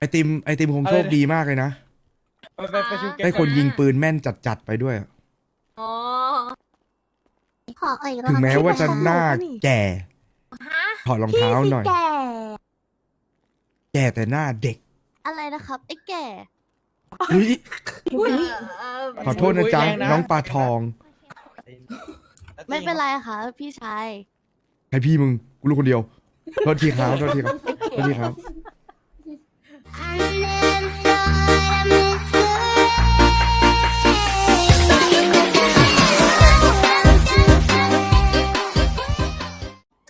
ไอติมไอติมคงโชคดีมากเลยนะไปไปไปชุมแกได้คนยิงปืนแม่นจัดๆไปด้วย อ๋อขออีกรอบถึงแม้ว่าจะหน้าแก่ฮะถอดรองเท้าหน่อย แก่ แก่แต่หน้าเด็ก อะไรนะครับไอ้แก่อุ๊ยเอ่อขอโทษนะจ๊ะน้องปลาทอง ไม่เป็นไรค่ะ พี่ชายให้พี่มึงกูรู้คนเดียวโทษทีครับโทษทีครับโทษทีครับ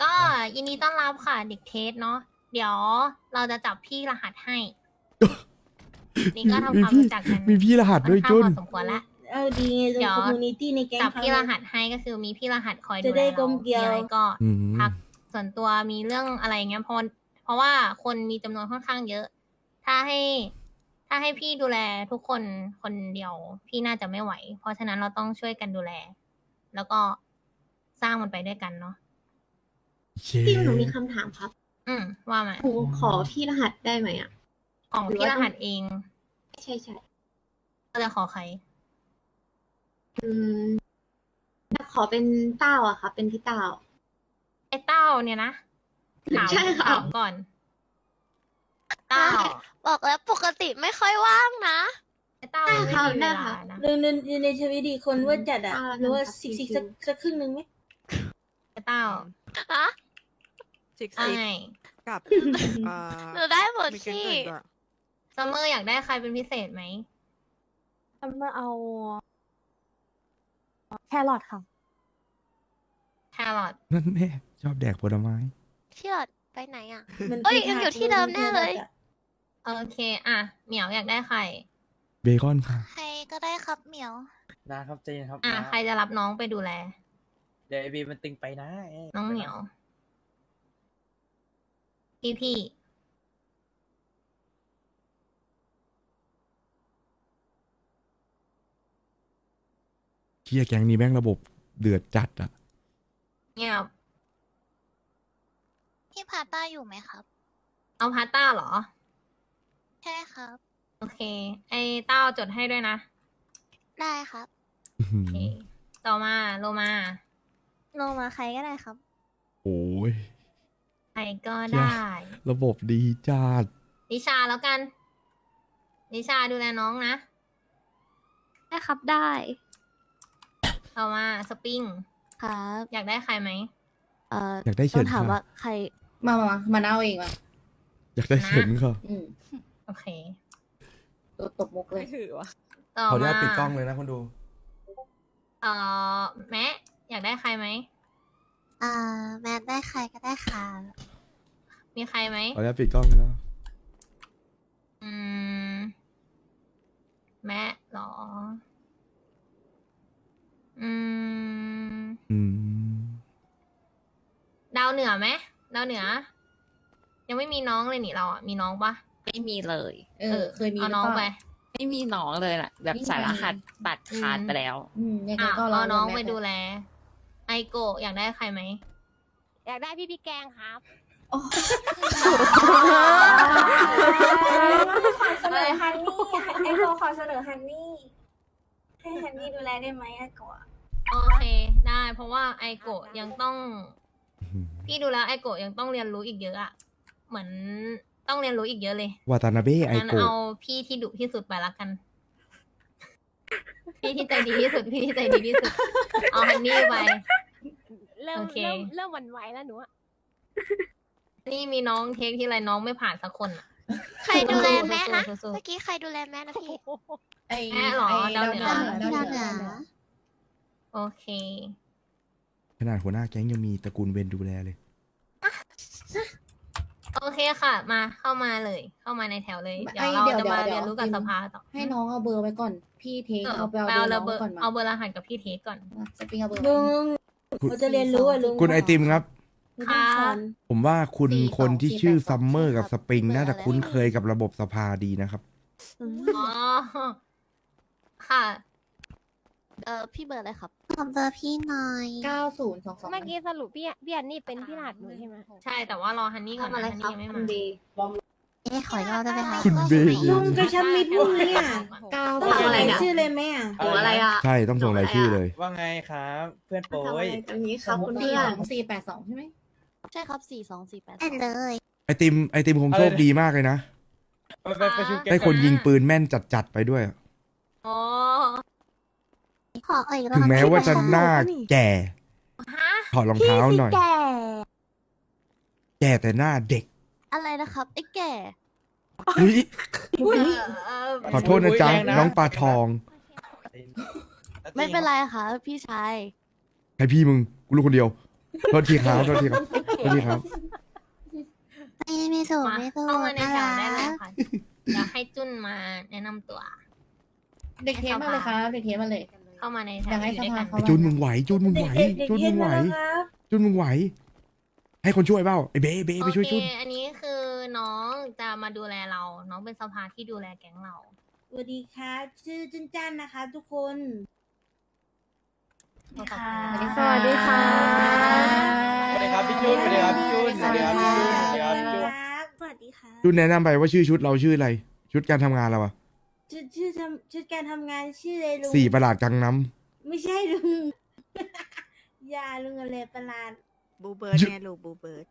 ก็ยินดีต้อนรับค่ะเด็กเทสเนาะเดี๋ยวเราจะจับพี่รหัสให้ นี่ก็ทำความรู้จักกันมีพี่รหัสด้วยค่อนจุข้านงพอสมควรแล้วเอาดีไงเดี๋ยว คอมมูนิตี้ในแก๊งจับเขาพี่รหัสให้ก็คือมีพี่รหัสคอยดูจะแลได้กลเรามเกลีมียวอะไรก็อืม ทักส่วนตัวมีเรื่องอะไรเงี้ยเพราะเพราะว่าคนมีจำนวนค่อนข้างเยอะ ถ้าให้ ถ้าให้พี่ดูแลทุกคนคนเดียว พี่น่าจะไม่ไหว เพราะฉะนั้นเราต้องช่วยกันดูแล แล้วก็สร้างมันไปด้วยกันเนาะพี่หนูมีคำถามครับอืมว่ามาหนูขอพี่รหัสได้ไหมอะ ของพี่รหัสเอง ใช่ใช่ก็จะขอใคร อืมขอเป็นเต้าอะค่ะ เป็นพี่เต้าไอ้เต้าเนี่ยนะถามใช่ค่ะ ถามก่อน เต้าบอกแล้วปกติไม่ค่อยว่างนะ ไอ้เต้าไม่มีเวลานะเดินเดินในชีวิตดีคนว่าจัดอะอ่าหรือว่าครับซิกซิกชิวๆสักสักครึ่งหนึ่งไหมไอ้เต้าฮะซิกไอ้ซิกกับอ่าหนูได้หมดมีแก๊งที่อื่นด้วย ซัมเมอร์อยากได้ใครเป็นพิเศษไหมมาเอา แครอทค่ะ แครอทนั่นแน่ชอบแดกผลไม้ เชื่อด ไปไหนอะ มันเอ้ยยังอยู่ที่เดิมแน่เลย โอเค อะ เหมียวอยากได้ใคร เบคอนค่ะ ใครก็ได้ครับเหมียว นะครับเจนครับอะ นะใครจะรับน้องไปดูแล เดี๋ยวไอบีมันตึงไปนะน้องเหมียว พี่พี่เคียแก๊งนี้แม่งระบบเดือดจัดอะเงียบ พี่พาต้าอยู่ไหมครับ เอาพาต้าเหรอ ใช่ครับ โอเค ไอ้เต้าจดให้ด้วยนะได้ครับอื้อหืโออเคต่อมาโลมาโนมาใครก็ได้ครับ โอ้ย ใครก็ได้ ระบบดีจัดนิชาแล้วกัน นิชาดูแลน้องนะ ได้ครับได้ ต่อมาสปริง ครับ อยากได้ใครไหมเอ่ออยากได้เฉิต้อนงถามค่ะว่าใคร มามามาเอาเองว่ะอยากได้เฉินค่ะอืมโอเคตัวตบมุกเลยไม่ถือวะต่อขออนุมาญาตปิดกล้องเลยนะคนดู เอ่อแม่อยากได้ใครไหมอ่าแมนได้ใครก็ได้ค่ะ มีใครไหม ขออนุญาตปิดกล้องเลยนะอืม แม่เหรอ อืม อืม ดาวเหนือไหม ดาวเหนือ ยังไม่มีน้องเลยนี่เราอะมีน้องปะไม่มีเลย เออ เคยมีเอาน้องหรืไปเล่าไม่มีน้องเลยแหละแบบไม่มีสารหัสตัดขาดอืมไปแล้วอืมยังไงอะก็รเอาน้องแม่ไปดูแล ไอโกะอยากได้ใครไหมอยากได้พี่พี่แกงครับเสนอฮันนี่ไอโกขอเสนอฮันนี่ให้ฮันนี่ดูแลได้ไหมไอโกโอเค ได้ เพราะว่าไอโกะยังต้อง พี่ดูแล้วไอโกะยังต้องเรียนรู้อีกเยอะอะเหมือนต้องเรียนรู้อีกเยอะเลยวาตานาเบะไองั้นโกะเอาพี่ที่ดุที่สุดไปละกัน พี่ที่ใจดีที่สุด พี่ที่ใจดีที่สุด เอาฮันนี่ไป เริ่มโอเค เริ่มเริ่มหวั่นไหวแล้วหนูอะนี่มีน้องเทคที่ไรน้องไม่ผ่านสักคนอะ ใครดูแลแม่นะสู้ๆเมื่อกี้ใครดูแลแม่นะพี่ ไอแม่เหรอไดาวเหนือพี่ดาวเหนือ โอเค ขนาดหัวหน้าแก๊งยังมีตระกูลเวนดูแลเลย โอเคค่ะ มาเข้ามาเลย เข้ามาในแถวเลย เดี๋ยวไอ้เราเดี๋ยวจะมาเดี๋เรียยวนรู้กับเดี๋สยว ภาต่อให้น้องเอาเบอร์ไว้ก่อน พี่เทคเออเอาไปไปเอาเอาเบอร์เบอร์น้องก่อนมาเอาเบอร์รหัสกับพี่เทคก่อนอะสปริงเอาเบอร์ลุงคุณเขาจะเรียนรู้อะลุงคุณไอติมครับ ไม่ต้องสอนผมว่าคุณสี่สองคนที่สี่ชื่อแปดสองซัมเมอร์สี่กับคสรับปริง เบอร์น่าจะอะไร คุ้นเคยกับระบบสภาดีนะครับ อ๋อ ค่ะ เออพี่เบอร์อะไรครับผมเบอร์พี่หน่อย เก้าศูนย์สองสองเมื่อกี้สรุปพี่พี่อันนี่เป็นพี่รหัสหนูใช่ไหมใช่แต่ว่ารอฮันนี่ก่อนทำอะไรนะฮันครับนี่ยังไม่คุมาณบีเอ๊ะขออีกรอบได้ไหมคะคุณเบย์ลุงกระชับมิตรพรุ่งนี้อะเก้าต้องส่งอะไรรายเนี่ยชื่อเลยไหมอะหรืออะไรอะใช่ต้องส่งรายชื่อเลย ว่าไงครับ เพื่อนโป้ยอันนี้ครับคุณสี่เพื่อสนองสี่แปดสองใช่ไหมใช่ครับสี่สองสี่แปดแอนเลยไอติมไอติมคงโชคดีมากเลยนะไปไปประชุมแก๊งได้คนยิงปืนแม่นจัดๆไปด้วย อ๋อ ขออีกรอบถึงแม้ว่าจะหน้าแก่ ฮะถอดรองเท้าหน่อยแก่แต่หน้าเด็กอะไรนะครับไอ้แก่อุ๊ยเออเออขอโทษนะจ๊ะน้องปลาทอง ไม่เป็นไรค่ะพี่ชายใครพี่มึงกูรู้คนเดียวโทษทีครับโทษทีครับโทษทีครับ ไม่ไม่ถูกมาไม่ถูกเข้ามาในแถน่าวได้เลยรักค่ะเดี๋ยวให้จุนมาแนะนำตัว เด็กเทสมาเลยครับเด็กเทสมาเลย เข้ามาในแถวอยากให้อยู่ด้วยกันสภาเขาไอ้จูนมึงไหวจูนมึงไหวเด็กจูนเย็มึนงไหวมาแล้วครับจูนมึงไหว ให้คนช่วยเปล่าไอ้เบ้เบ้ไปช่วยโอจูนเคอันนี้คือน้องจะมาดูแลเรา น้องเป็นสภาที่ดูแลแก๊งเราสวัสดีครับชื่อจุนจันนะคะ ทุกคนสวัสสวัสดีค่ะสวัสดีครับพี่จุนสวัสดีครับพี่จุนสวัสดีครับพี่จุนสวัสดีครับพี่จุนครับสวัสดีค่ะจูนแนะนำไปว่าชื่อชุดเราชื่ออะไร ชุดการทำงานเราอะ ชื่อชื่อทำชื่อการทำงานชื่ออะไรลุงสี่ประหลาดกังน้ไม่ใช่ลุง อย่าลุงอะไรประหลาดบูเบิร์ดไงลูกบูเบิร์ด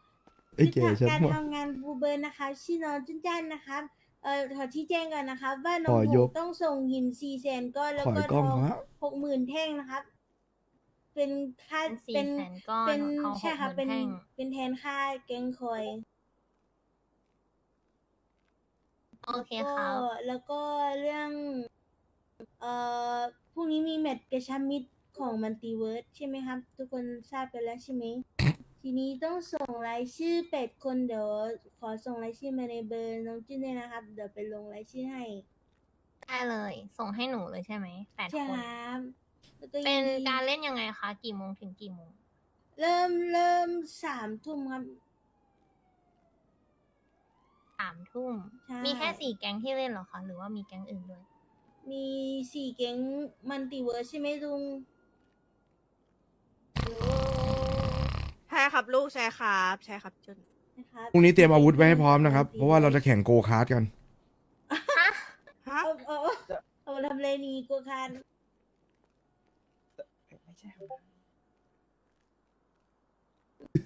ำไอ้แก่ชัดการมากทำงานบูเบิร์นนะคะชื่อน้องจุนจันนะครับเอ่อขอชี้แจงก่อนนะครับว่าน้องขอหยมูก ต้องส่งหินสี่แสนก้อนแล้วขอก็ยทกล้ององฮะหกหมื่นแท่งนะครับ เป็นค่าสี่เป็นแสนก้อนเป็นทองหใช่กหค่ะมื่เป็นนแท่ง เป็นแทนค่าแกงคอย โอเคคก็รับ แล้วก็เรื่องเอ่อพรุ่งนี้มีแมตช์กระชับมิตรของมัลติเวิร์สใช่ไหมครับ ทุกคนทราบกันแล้วใช่ไหม ทีนี้ต้องส่งรายชื่อแปดคนเดี๋ยวขอส่งรายชื่อมาในเบอร์น้องจุ้นด้วยนะครับ เดี๋ยวไปลงรายชื่อให้ ได้เลย ส่งให้หนูเลยใช่ไหมแปดใช่คนครับแล้วก็เป็นยิดีการเล่นยังไงคะ กี่โมงถึงกี่โมง เริ่มเริ่มสามทุ่มครับ สามทุ่ม ใช่ มีแค่สี่แก๊งที่เล่นเหรอคะ หรือว่ามีแก๊งอื่นด้วย มีสี่แก๊งมัลติเวิร์สใช่ไหมลุง ใช่ครับลูกใช่ครับใช่ครับจุน นะครับพรุ่งนี้เตรียมอาวุธไว้ให้พร้อมนะครับ เพราะว่าเราจะแข่งโกคาร์ดกัน ฮะ เอาเอาเอาเอามาทำเลนีโกคานไม่ใช่ครับ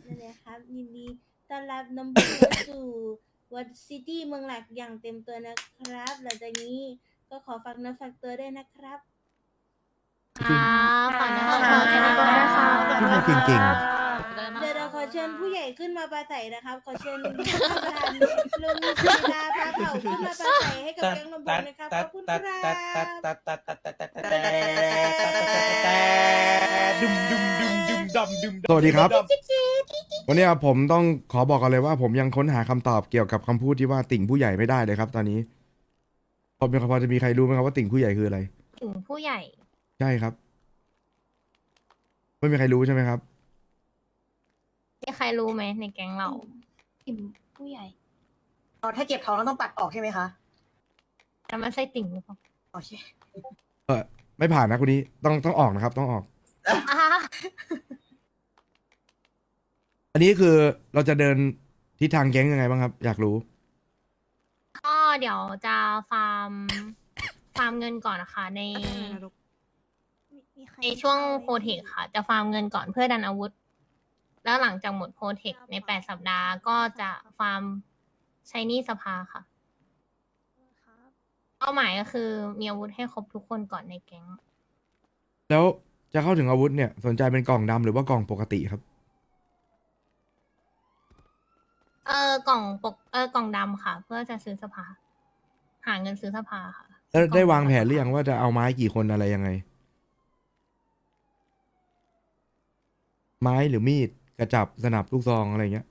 นั่นแหละครับยินดีต้อนรับน้องบุ๊เข้าสู่ วัดซิตี้เมืองหลักอย่างเต็มตัวนะครับ หลังจากนี้ก็ขอฝากเนื้อฝากตัวด้วยนะครับ ครับขอแนะนำขตัวอบคุณด้วยนะครัคะบที่มันเก่งเดี๋ยวเราขอเชิญผู้ใหญ่ขึ้นมาปราศัยนะครับ ขอเชิญท่านประธานลุงศิลาพาเผ่าขึ้นมาปราศัยให้กับแก๊งนมบุญนะครับขอบคุณครับดุมดุมดุมดุมดำดุมสวัสดีครับ วันนี้ผมต้องขอบอกกันเลยว่า ผมยังค้นหาคำตอบเกี่ยวกับคำพูดที่ว่าติ่งผู้ใหญ่ไม่ได้เลยครับ ตอนนี้พอมีพอจะมีใครรู้ไหมครับว่าติ่งผู้ใหญ่คืออะไร ถึงผู้ใหญ่ ใช่ครับ ไม่มีใครรู้ใช่ไหมครับ มีใครรู้ไหมในแก๊งเราอิ่มผู้ใหญ่อ๋อถ้าเจ็บท้องแล้วต้องปัดออกใช่ไหมคะแต่ไม่ใช่ติ่งหรือเปล่าโอเคเออไม่ผ่านนะคนนี้ต้องต้องออกนะครับ ต้องออก อ่า อันนี้คือเราจะเดินทิศทางแก๊งยังไงบ้างครับ อยากรู้ ก็เดี๋ยวจะฟาร์ม ฟาร์มเงินก่อนนะคะ ในลูกในช่วงโปรเทคค่ะ จะฟาร์มเงินก่อนเพื่อดันอาวุธ แล้วหลังจากหมดโปรเทคในแปดสัปดาห์ก็จะฟาร์มใช้หนี่สภาค่ะ เป้าหมายก็คือมีอาวุธให้ครบทุกคนก่อนในแก๊ง แล้วจะเข้าถึงอาวุธเนี่ย สนใจเป็นกล่องดำหรือว่ากล่องปกติครับ เออกล่องปกเออกล่องดำค่ะ เพื่อจะซื้อสภา หาเงินซื้อสภาค่ะ แล้วได้วางแผนหรือยังว่าจะเอาไม้กี่คนอะไรยังไง ไม้หรือมีดกระจับสนับลูกซองอะไรเงี้ย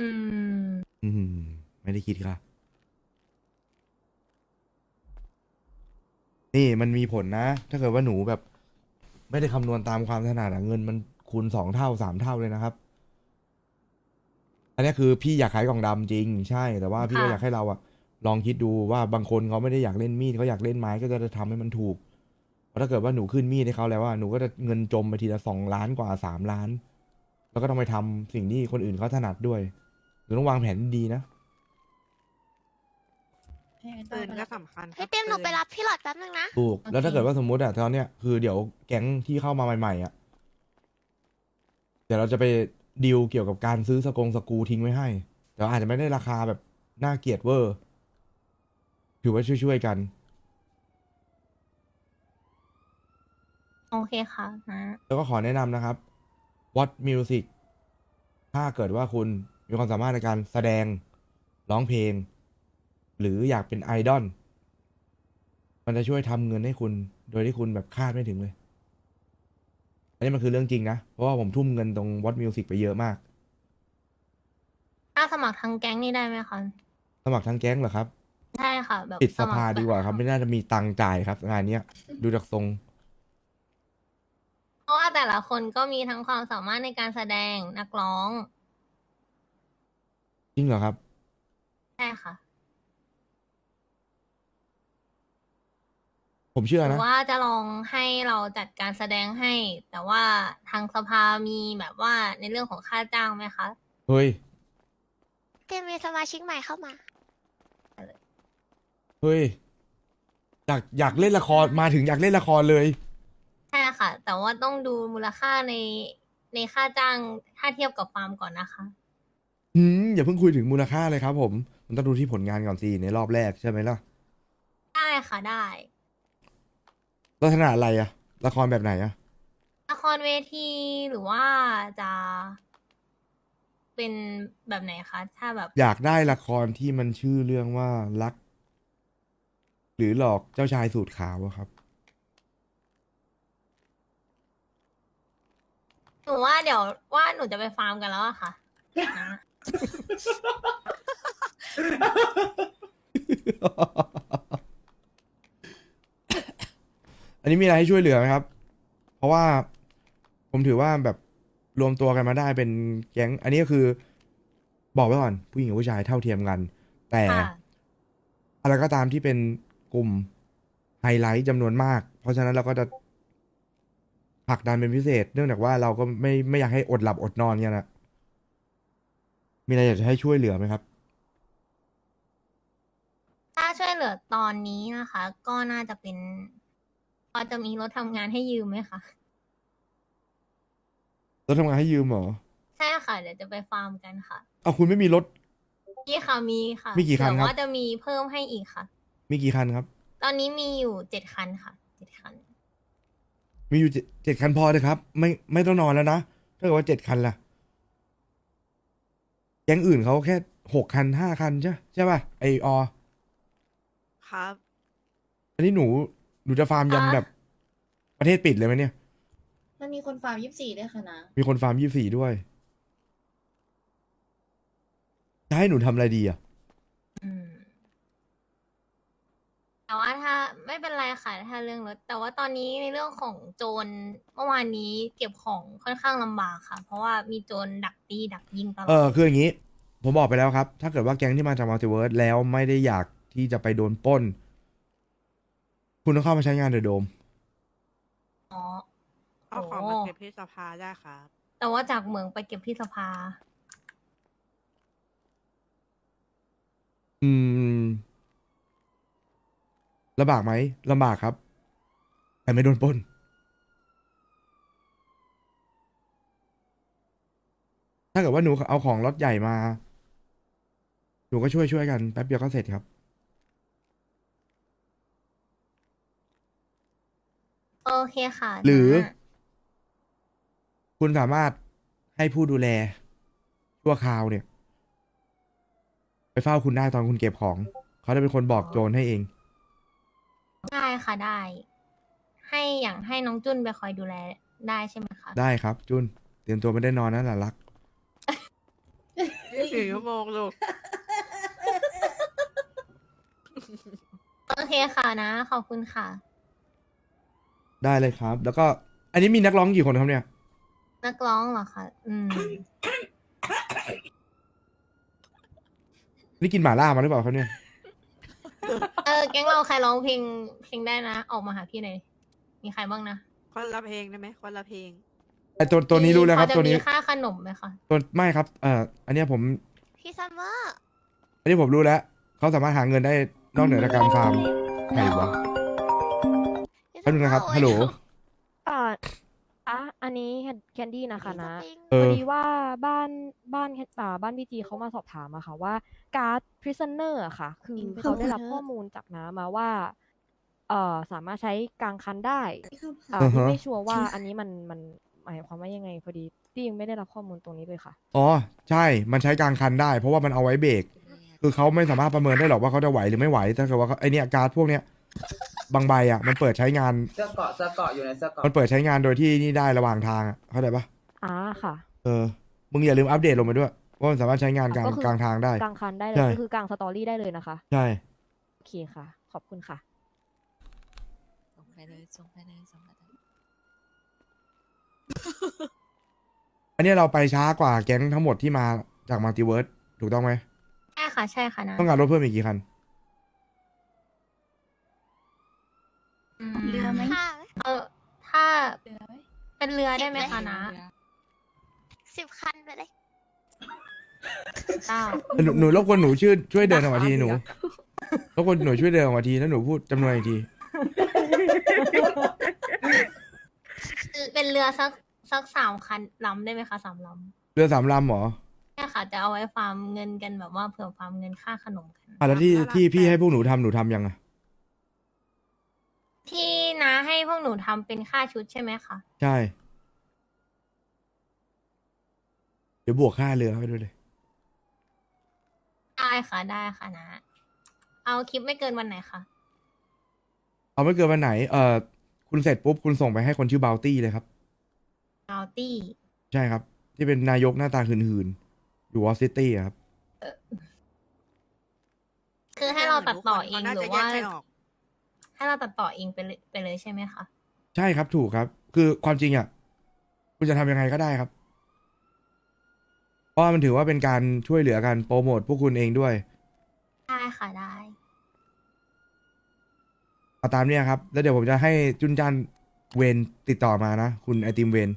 อืม อืม ไม่ได้คิดค่ะ นี่มันมีผลนะ ถ้าเกิดว่าหนูแบบ ไม่ได้คำนวณตามความถนัดอะเงินมันคูณสองเท่าสามเท่าเลยนะครับ อันนี้คือพี่อยากขายกล่องดำจริง ใช่ แต่ว่าพี่ก็ค่ะ อยากให้เราอะลองคิดดูว่าบางคนเขาไม่ได้อยากเล่นมีดเขาอยากเล่นไม้ก็จะทำให้มันถูกเพราะถ้าเกิดว่าหนูขึ้นมีดให้เขาแล้วว่าหนูก็จะเงินจมไปทีละสองล้านกว่าสามล้าน แล้วก็ต้องไปทำสิ่งที่คนอื่นเขาถนัดด้วยหนูต้องวางแผนดีๆนะปืนก็สำคัญครับพี่เต็มหนูไปปืรับพี่หลอดแป๊บนึงนะ ถูก แล้วถ้าเกิดว่าสมมุติอะตอนเนี้ยคือเดี๋ยวแก๊งที่เข้ามาใหม่ๆอะเดี๋ยวเราจะไป ดีลเกี่ยวกับการซื้อสกงสกรูทิ้งไว้ให้ แต่ว่าอาจจะไม่ได้ราคาแบบน่าเกลียดเวอร์ ถือว่าช่วยๆกัน โอเคค่ะนะแล้วก็ขอแนะนำนะครับ What Music ถ้าเกิดว่าคุณมีความสามารถในการแสดงร้องเพลง หรืออยากเป็นไอดอลมันจะช่วยทำเงินให้คุณ โดยที่คุณแบบคาดไม่ถึงเลย อันนี้มันคือเรื่องจริงนะ เพราะว่าผมทุ่มเงินตรง What Music ไปเยอะมาก ถ้าสมัครทางแก๊งนี่ได้ไหมคะ สมัครทั้งแก๊งเหรอครับใช่ค่ะ แบบปิดสมัคภาแบบดีกว่าครับ ไม่น่าจะมีตังค์จ่ายครับ งานเนี้ยดูจากทรง เพราะว่าแต่ละคนก็มีทั้งความสามารถในการแสดงนักร้อง จริงเหรอครับ ใช่ค่ะ ผมเชื่อหรืนะ อว่าจะลองให้เราจัดการแสดงให้ แต่ว่าทางสภามีแบบว่าในเรื่องของค่าจ้างไหมคะ เฮ้ยเต็มมีสมาชิกใหม่เข้ามา เฮ้ย อยากอยากเล่นละคร มาถึงอยากเล่นละครเลย ใช่ค่ะ แต่ว่าต้องดูมูลค่าในในค่าจ้างถ้าเทียบกับฟาร์มก่อนนะคะ อืมอย่าเพิ่งคุยถึงมูลค่าเลยครับผม มันต้องดูที่ผลงานก่อนสิในรอบแรกใช่ไหมล่ะ ได้ค่ะได้ ลักษณะอะไรอะละครแบบไหนอะละครเวทีหรือว่าจะเป็นแบบไหนคะ ถ้าแบบ อยากได้ละครที่มันชื่อเรื่องว่ารัก หรือหลอกเจ้าชายสูตรขาวอะครับ หนูว่าเดี๋ยวว่าหนูจะไปฟาร์มกันแล้วอะค่ะนะ อันนี้มีอะไรให้ช่วยเหลือไหมครับ เพราะว่าผมถือว่าแบบรวมตัวกันมาได้เป็นแก๊ง อันนี้ก็คือบอกไว้ก่อน ผู้หญิงกับผู้ชายเท่าเทียมกัน แต่ ค่ะอะไรก็ตามที่เป็นกลุ่มไฮไลท์จำนวนมาก เพราะฉะนั้นเราก็จะผลักดันเป็นพิเศษ เนื่องจากว่าเราก็ไม่ไม่อยากให้อดหลับอดนอนกันนะมีอะไรอยากจะให้ช่วยเหลือไหมครับ ถ้าช่วยเหลือตอนนี้นะคะ ก็น่าจะเป็น พอจะมีรถทำงานให้ยืมไหมคะ รถทำงานให้ยืมเหรอใช่ค่ะ เดี๋ยวจะไปฟาร์มกันค่ะเอาคุณไม่มีรถมีค่ะมีค่ะมีกี่คันครับเดี๋ยวว่าจะมีเพิ่มให้อีกค่ะ มีกี่คันครับ ตอนนี้มีอยู่เจ็ดคันค่ะเจ็ดคัน มีอยู่เจ็ดเจ็ดคันพอเลยครับ ไม่ไม่ต้องนอนแล้วนะถ้าเกิดว่าเจ็ดคันล่ะแก๊งอื่นเขาแค่หกคันห้าคันใช่ใช่ป่ะไออครับ อันนี้หนู หนูจะฟาร์มยันอะแบบ ประเทศปิดเลยไหมเนี่ย มันมีคนฟาร์มยี่สิบสี่ด้วยค่ะนะมีคนฟาร์มยี่สี่ด้วย จะให้หนูทำอะไรดีอะ อืมแต่ว่าถ้าไม่เป็นไรค่ะถ้าเรื่องรถแต่ว่าตอนนี้ในเรื่องของโจรเมื่อวานนี้เก็บของค่อนข้างลำบากค่ะ เพราะว่ามีโจรดักตีดักยิงตลอเอดอคืออย่างนี้ ผมบอกไปแล้วครับ ถ้าเกิดว่าแก๊งที่มาจากมัลติเวิร์สแล้วไม่ได้อยากที่จะไปโดนปล้น คุณต้องเข้ามาใช้งานเดอะโดม อ๋อ เอาของโอ้มาเก็บที่สภาได้ครับ แต่ว่าจากเมืองไปเก็บที่สภา อืมลำบากไหมลำบากครับ แต่ไม่โดนปล้น ถ้าเกิดว่าหนูเอาของรถใหญ่มา หนูก็ช่วยช่วยกันแป๊บเดียวก็เสร็จครับ โอ เคค่ะหรือนะคุณสามารถให้ผู้ดูแล ชั่วคราวเนี่ย ไปเฝ้าคุณได้ตอนคุณเก็บของ เขาจะเป็นคนบอกโจรให้เอง ได้ค่ะได้ ให้อย่างให้น้องจุนไปคอยดูแลได้ใช่ไหมคะได้ครับ จุนเตรียมตัวไม่ได้นอนนั่นแหละรัก สี่ชั่วโมงลูก โอเคค่ะนะ ขอบคุณค่ะ ได้เลยครับ แล้วก็อันนี้มีนักร้องกี่คนครับเนี่ย นักร้องเหรอคะอืม นี่กินหมาล่ามาหรือเปล่าครับเนี่ย เออ แก๊งเราใครร้องเพลงเพลงได้นะ ออกมาหาพี่หน่อย มีใครบ้างนะคนละเพลงได้ไหมคนละเพลง ไอตัวตัวนี้รู้แล้วครับ พอจะตัวนี้มีค่าขนมไหมคะ ตัวไม่ครับ เอ่ออันเนี้ยผม พี่ซัมเมอร์ อันนี้ผมรู้แล้ว เขาสามารถหาเงินได้นอกเหนือจากการฟาร์มไหนวะพี่แป๊บนึงนะครับ ฮัลโหล อ่าอะอันนี้แคนดี้นะคะนะเอพออดีว่าบ้านบ้านอ่าบ้านพีจีเขามาสอบถามอะค่ะว่าการ์ด prisoner อะค่ะ คือเขาได้รับข้อมูลจากน้ามาว่า เอ่อสามารถใช้กลางคันได้อ่าอือฮะที่ไม่ชัวร์ว่าอันนี้มันมันหมายความว่ายังไงพอดีที่ยังไม่ได้รับข้อมูลตรงนี้เลยค่ะ อ๋อ ใช่ มันใช้กลางคันได้ เพราะว่ามันเอาไว้เบรก คือเขาไม่สามารถประเมินได้หรอกว่าเขาจะไหวหรือไม่ไหว ถ้าเกิดว่าเขาไอเนี้ยการ์ดพวกเนี้ย บางใบอะ มันเปิดใช้งาน เสื้อเกาะเสื้อเกาะอยู่ในเสื้อเกาะมันเปิดใช้งานโดยที่นี่ได้ระหว่างทางอะเข้าใจปะอ่าค่ะ เออ มึงอย่าลืมอัปเดตลงไปด้วย ว่ามันสามารถใช้งานกลางก็คือ กลางทางได้ กลางคันได้เลใช่ยก็คือกลางสตอรี่ได้เลยนะคะ ใช่ โอเคค่ะ ขอบคุณค่ะ ส่งไปเลยส่งไปเลยส่งไปเลยอันเนี้ยเราไปช้ากว่าแก๊งทั้งหมดที่มาจากมัลติเวิร์สถูกต้องไหมใช่ค่ะ ใช่ค่ะนะต้องการรถเพิ่มอีกกี่คัน เป็นเรือได้ไหมคะนะเรือสิบคันไปเลยเก้าหนูหนูรบกวนหนูชื่อช่วยเดินออกมาทีหนูรบกวนหนูช่วยเดินออกมาทีแล้วหนูพูดจำนวนอีกทีเป็นเรือสักสักสามคันลำได้ไหมคะสามลเรือสามลำเหรอำเนี่ยค่ะ จะเอาไว้ฟาร์มเงินกันแบบว่าเผื่อฟาร์มเงินค่าขนมกัน อะแล้วที่น่ารักที่พี่จังให้พวกหนูทำหนูทำยังอะ ที่น้าให้พวกหนูทำเป็นค่าชุดใช่ไหมคะ ใช่ เดี๋ยวบวกค่าเรือให้ด้วยเลย ได้ค่ะได้ค่ะนะ เอาคลิปไม่เกินวันไหนคะเอาไม่เกินวันไหน เอ่อ คุณเสร็จปุ๊บ คุณส่งไปให้คนชื่อบาวตี้เลยครับ เอาตี้ ใช่ครับ ที่เป็นนายกหน้าตาหืนๆ อยู่วอลซิตี้ครับ คือให้เราตัดต่อเองน่าหรืจะอแยว่ากไม่ออก ให้เราตัดต่อเองไปเลยไปเลยใช่ไหมคะ ใช่ครับถูกครับ คือความจริงอะคุณจะทำยังไงก็ได้ครับ เพราะว่ามันถือว่าเป็นการช่วยเหลือกันโปรโมทพวกคุณเองด้วย ได้ค่ะได้ เอาตามเนี้ยครับ แล้วเดี๋ยวผมจะให้จุนจันเวนติดต่อมานะ คุณไอติมเวน